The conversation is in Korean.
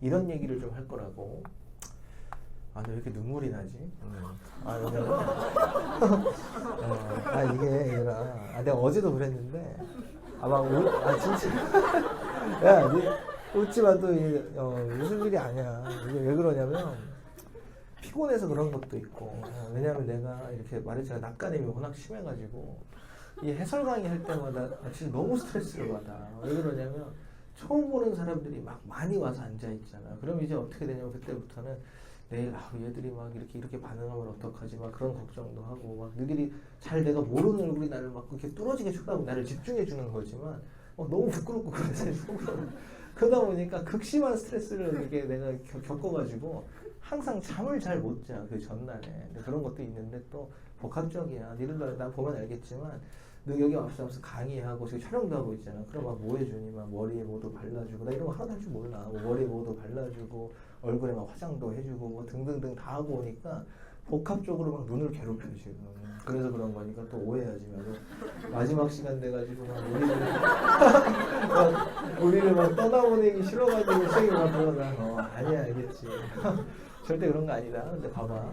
이런 얘기를 좀 할 거라고. 아, 왜 이렇게 눈물이 나지? 음. 아, 여기 어, 아 이게 얘라. 아, 내가 어제도 그랬는데 아마 울, 아 진짜. 야, 니 웃지 마도 이, 어, 웃을 일이 아니야. 이게 왜 그러냐면 피곤해서 그런 것도 있고. 어, 왜냐면 내가 이렇게 말했잖아 낙관임이 워낙 심해가지고 이 해설 강의 할 때마다 아, 진짜 너무 스트레스를 받아. 왜 그러냐면 처음 보는 사람들이 막 많이 와서 앉아 있잖아. 그럼 이제 어떻게 되냐면 그때부터는 내일 아 얘들이 막 이렇게 이렇게 반응하면 어떡하지? 막 그런 걱정도 하고 막 너희들이 잘 내가 모르는 얼굴이 나를 막 이렇게 뚫어지게 쳐다보고 나를 집중해 주는 거지만 어, 너무 부끄럽고 속으로 그러다 보니까 극심한 스트레스를 이게 내가 겪- 겪어가지고 항상 잠을 잘 못 자 그 전날에. 그런 것도 있는데 또 복합적이야. 니들도 나 보면 알겠지만 와서 와서 강의하고 지금 촬영도 하고 있잖아. 그럼 막 뭐 해주니? 막 머리에 뭐도 발라주고 나 이런 거 하나도 할 줄 몰라. 뭐 머리에 뭐도 발라주고 얼굴에 막 화장도 해주고 뭐 등등등 다 하고 오니까 복합적으로 막 눈을 괴롭혀 지금. 그래서 그런 거니까 또 오해하지 말고 마지막 시간 돼가지고 막 우리를 막 우리를 막 떠나보내기 싫어가지고 선생님 막 그러나 어 아니야 알겠지. 절대 그런 거 아니다. 근데 봐봐